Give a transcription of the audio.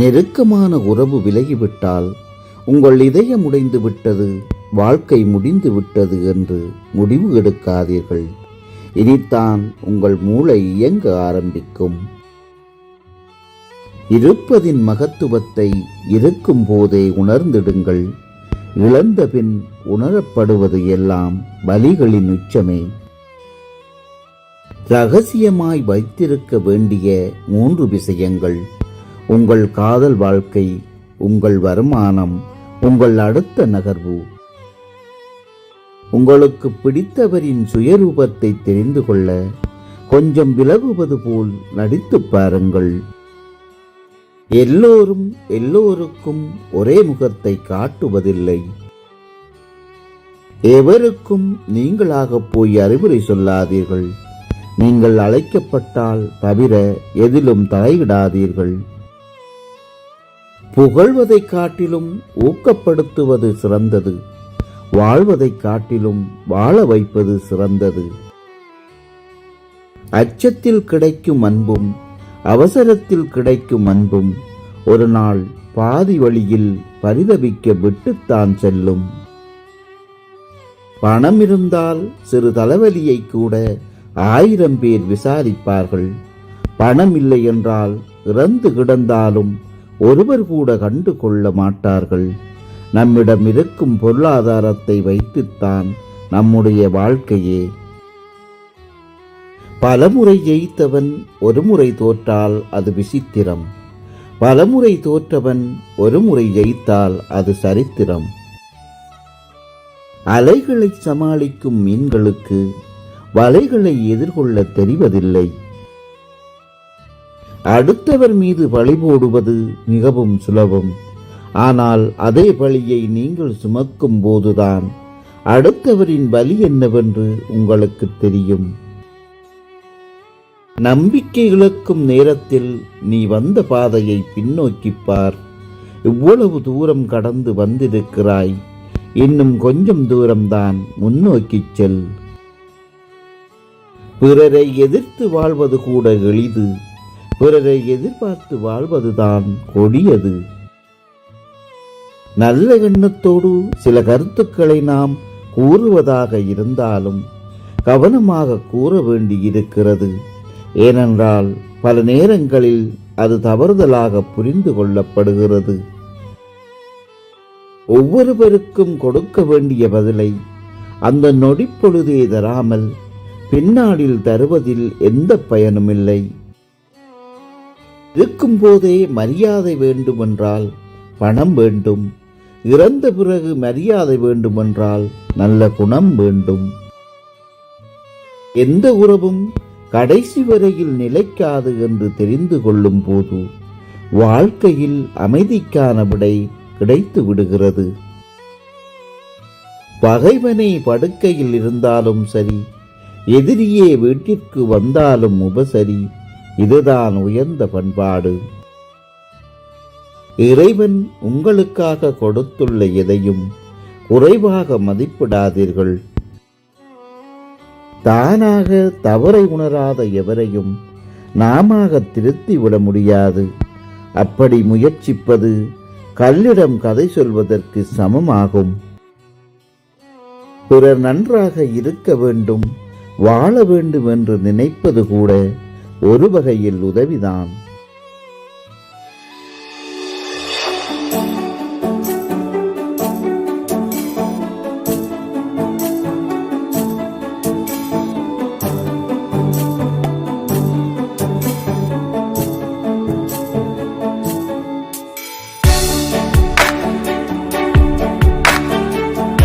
நெருக்கமான உறவு விலகிவிட்டால் உங்கள் இதயம் உடைந்து விட்டது வாழ்க்கை முடிந்து விட்டது என்று முடிவு எடுக்காதீர்கள். இனித்தான் உங்கள் மூளை இயங்க ஆரம்பிக்கும். இருப்பதின் மகத்துவத்தை இருக்கும் போதே உணர்ந்திடுங்கள். இழந்த பின் உணரப்படுவது எல்லாம் வலிகளின் உச்சமே. ரகசியமாய் வைத்திருக்க வேண்டிய மூன்று விஷயங்கள். உங்கள் காதல் வாழ்க்கை உங்கள் வருமானம் உங்கள் அடுத்த நகர்வு. உங்களுக்கு பிடித்தவரின் சுயரூபத்தை தெரிந்து கொள்ள கொஞ்சம் விலகுவது போல் நடித்துப் பாருங்கள். எல்லோரும் எல்லோருக்கும் ஒரே முகத்தை காட்டுவதில்லை. எவருக்கும் நீங்களாக போய் அறிவுரை சொல்லாதீர்கள். நீங்கள் அழைக்கப்பட்டால் தவிர எதிலும் தலையிடாதீர்கள். புகழ்வதைக் காட்டிலும் ஊக்கப்படுத்துவது சிறந்தது. வாழ்வதைக் காட்டிலும் வாழ வைப்பது சிறந்தது. அச்சத்தில் கிடைக்கும் அன்பும் அவசரத்தில் கிடைக்கும் அன்பும் ஒரு நாள் பாதி வழியில் பரிதவிக்க விட்டுத்தான் செல்லும். பணம் இருந்தால் சிறு தலைவலியை கூட ஆயிரம் பேர் விசாரிப்பார்கள். பணம் இல்லை என்றால் இறந்து கிடந்தாலும் ஒருவர் கூட கண்டு கொள்ள மாட்டார்கள். நம்மிடம் இருக்கும் பொருளாதாரத்தை வைத்துத்தான் நம்முடைய வாழ்க்கையே. பலமுறை ஜெயித்தவன் ஒருமுறை தோற்றால் அது விசித்திரம். பலமுறை தோற்றவன் ஒருமுறை ஜெயித்தால் அது சரித்திரம். அலைகளை சமாளிக்கும் மீன்களுக்கு வலைகளை எதிர்கொள்ள தெரிவதில்லை. அடுத்தவர் மீது பழி போடுவது மிகவும் சுலபம். ஆனால் அதே பழியை நீங்கள் சுமக்கும் போதுதான். அடுத்தவரின் பலி என்னவென்று உங்களுக்கு தெரியும். நம்பிக்கை இழக்கும் நேரத்தில் நீ வந்த பாதையை பின்னோக்கி பார். இவ்வளவு தூரம் கடந்து வந்திருக்கிறாய். இன்னும் கொஞ்சம் தூரம்தான் முன்னோக்கிச் செல். பிறரை எதிர்த்து வாழ்வது கூட எளிது. பிறரை எதிர்பார்த்து வாழ்வதுதான் கொடியது. நல்ல எண்ணத்தோடு சில கருத்துக்களை நாம் கூறுவதாக இருந்தாலும் கவனமாக கூற வேண்டியிருக்கிறது. ஏனென்றால் பல நேரங்களில் அது தவறுதலாக புரிந்து கொள்ளப்படுகிறது. ஒவ்வொருவருக்கும் கொடுக்க வேண்டிய பதிலை அந்த நொடிப்பொழுதே தராமல் பின்னாளில் தருவதில் எந்த பயனுமில்லை. இருக்கும்போதே மரியாதை வேண்டுமென்றால் பணம் வேண்டும். இறந்த பிறகு மரியாதை வேண்டுமென்றால் நல்ல குணம் வேண்டும். எந்த உறவும் கடைசி வரையில் நிலைக்காது என்று தெரிந்து கொள்ளும் போது வாழ்க்கையில் அமைதிக்கான விடை கிடைத்து விடுகிறது. பகைவனை படுக்கையில் இருந்தாலும் சரி எதிரியே வீட்டிற்கு வந்தாலும் உபசரி இதுதான் உயர்ந்த பண்பாடு. இறைவன் உங்களுக்காக கொடுத்துள்ள எதையும் குறைவாக மதிப்பிடாதீர்கள். தானாக தவறை உணராத எவரையும் நாமாக திருத்தி விட முடியாது. அப்படி முயற்சிப்பது கல்லிடம் கதை சொல்வதற்கு சமமாகும். பிறர் நன்றாக இருக்க வேண்டும் வாழ வேண்டும் என்று நினைப்பது கூட ஒரு வகையில் உதவிதான்.